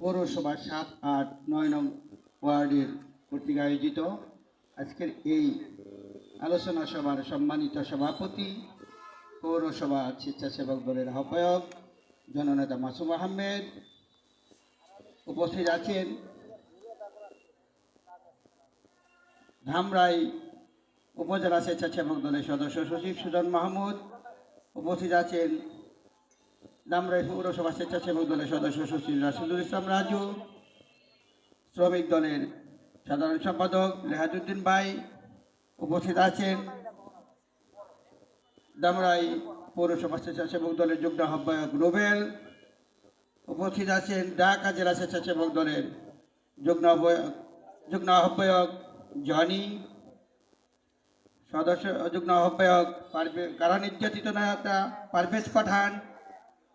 পৌরসভার সাত আট নয় নং ওয়ার্ডের কর্তৃক আয়োজিত। আজকের এই আলোচনা সভার সম্মানিত সভাপতি পৌরসভা স্বেচ্ছাসেবক দলের আহ্বায়ক জননেতা মাসুম আহমেদ উপস্থিত আছেন। ধামরাই উপজেলা স্বেচ্ছাসেবক দলের সদস্য সচিব সুজন মাহমুদ উপস্থিত আছেন। ধামরাই পৌরসভা স্বেচ্ছাসেবক দলের সদস্য সচিব রাশিদুল ইসলাম রাজু, শ্রমিক দলের সাধারণ সম্পাদক লেহাজুদ্দিন ভাই উপস্থিত আছেন। দামরাই পৌরসভা স্বেচ্ছাসেবক দলের যুগ্ম আহ্বায়ক রুবেল উপস্থিত আছেন। ঢাকা জেলা স্বেচ্ছাসেবক দলের যুগ্ম আহ্বায়ক যুগ্ম আহ্বায়ক জনি, সদস্য যুগ্ম আহ্বায়ক পারভে কারা নির্যাতিত নেতা পারভেজ পাঠান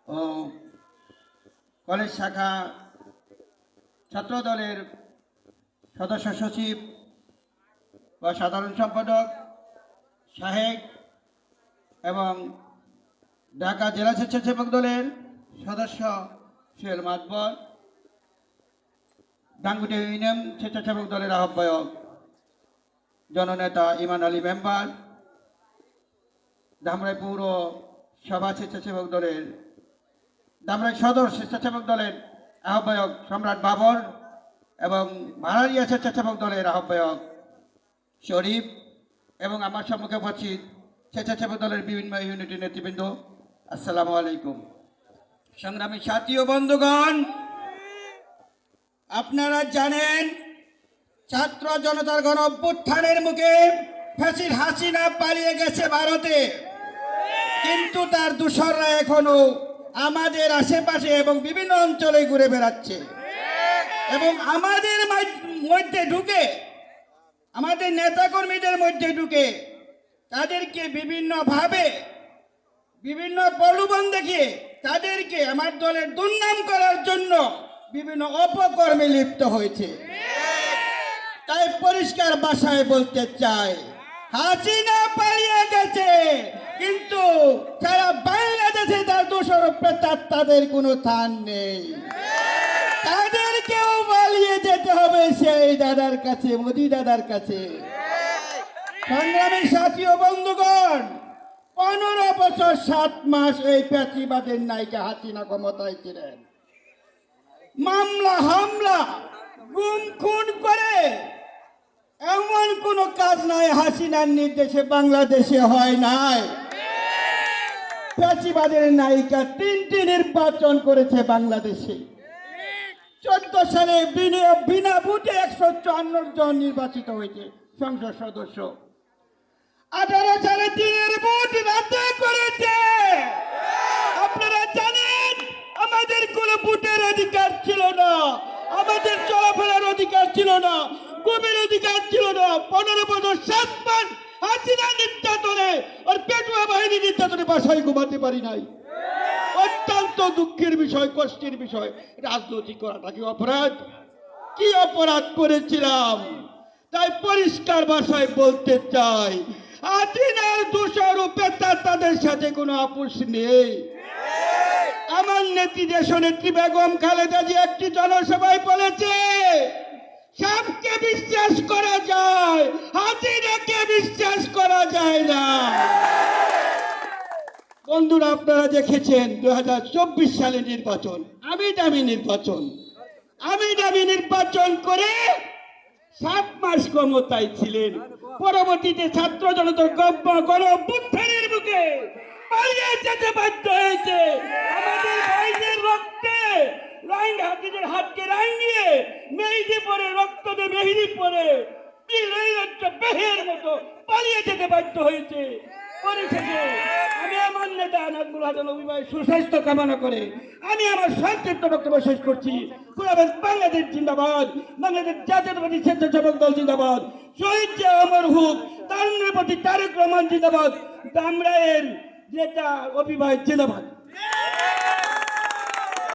ও কলেজ শাখা ছাত্র দলের সদস্য সচিব বা সাধারণ সম্পাদক সাহেব এবং ঢাকা জেলা স্বেচ্ছাসেবক দলের সদস্য সুয়েল মাতবর ডাঙ্গুটি ইউনিয়ন স্বেচ্ছাসেবক দলের আহ্বায়ক জননেতা ইমান আলী মেম্বার ধামরাই পৌর সভা স্বেচ্ছাসেবক দলের ধামরাই সদর স্বেচ্ছাসেবক দলের আহ্বায়ক সম্রাট বাবর এবং ভাড়ারিয়া স্বেচ্ছাসেবক দলের আহ্বায়ক শরীফ এবং আমার সম্মুখে উপস্থিত স্বেচ্ছাসেবক দলের বিভিন্ন ইউনিটের নেতৃবৃন্দ, আসসালামু আলাইকুম। সংগ্রামী সাথী ও বন্ধুগণ, আপনারা জানেন ছাত্র জনতার গণ অভ্যুত্থানের মুখে ফ্যাসির হাসিনা পালিয়ে গেছে ভারতে। কিন্তু তার দূষররা এখনও আমাদের আশেপাশে এবং বিভিন্ন অঞ্চলে ঘুরে বেড়াচ্ছে। এবং আমাদের মধ্যে ঢুকে, আমাদের নেতাকর্মীদের মধ্যে ঢুকে, তাদেরকে বিভিন্নভাবে, বিভিন্ন প্রলোভন দেখিয়ে তাদেরকে আমার দলের দুর্নাম করার জন্য বিভিন্ন অপকর্মে লিপ্ত হয়েছে। তাই পরিষ্কার ভাষায় বলতে চাই, হাসিনা পালিয়ে গেছে, কিন্তু সারা বাংলাদেশে তার দোষারোপে তার তাদের কোনো স্থান নেই। তাদেরকেও পালিয়ে যেতে হবে সেই দাদার কাছে, মোদি দাদার কাছে। সংগ্রামী সাথী ও বন্ধুগণ, পনেরো বছর সাত মাস এই প্যাচিবাদের নায়িকা হাসিনা ক্ষমতায় ছিলেন। মামলা, হামলা, গুম, খুন করে এমন কোনো কাজ নাই, হাসিনার নির্দেশে বাংলাদেশে হয় নাই। প্যাচিবাদের নায়িকা তিনটি নির্বাচন করেছে বাংলাদেশে। চোদ্দ সালে বিনা বিনা ভোটে একশো চুয়ান্ন জন নির্বাচিত হয়েছে সংসদ সদস্য। আঠারো সালে দিনের ভোট রাতে করেছে। আপনারা জানেন, আমাদের কোনো ভোটের অধিকার ছিল না। আমাদের চলাফেরার অধিকার ছিল না। ঘুমের অধিকার ছিল না। পনেরো বছর সাত মাস হাসিনা নির্যাতনে আর পেটুয়া বাহিনী বাসায় ঘুমাতে পারি নাই। অত্যন্ত দুঃখের বিষয়, কষ্টের বিষয়। রাজনৈতিক করাটা কি অপরাধ? কি অপরাধ করেছিলাম? তাই পরিষ্কার ভাষায় বলতে চাই আদিনার দোষারোপে তার তাদের সাথে কোনো আপোষ নেই। আমার নেত্রী দেশ নেত্রী বেগম খালেদা জি একটি জনসভায় বলেছে সবকে বিশ্বাস করা যায় হাজিরাকে বিশ্বাস করা যায় না। বন্ধুরা, আপনারা দেখেছেন দু সালে নির্বাচন আমি দামি নির্বাচন। আমি দামি নির্বাচন করে সাত মাস ক্ষমতায় ছিলেন। পরবর্তীতে ছাত্র গব্য গণ অভ্যুত্থানের মুখে পালিয়ে যেতে বাধ্য হয়েছে। আমাদের ভাইদের রক্তে রাইন হাতিদের হাতকে রাঙিয়ে মেহেদি পরে, রক্ত দিয়ে মেহেদি পরে বেহের মতো পালিয়ে যেতে বাধ্য হয়েছে। আমি আমার নেতা আনাদুল হাসান অভিভাবক সুস্বাস্থ্য কামনা করে আমি আমার সংক্ষিপ্ত বক্তব্য শেষ করছি। পুরাবেন বাংলাদেশ জিন্দাবাদ, বাংলাদেশ জাতীয়তাবাদী শহীদ যে অমর হুক, তার প্রতি তারেক রহমান জিন্দাবাদ, দামরায়ের যেটা অভিভাবক জিন্দাবাদ।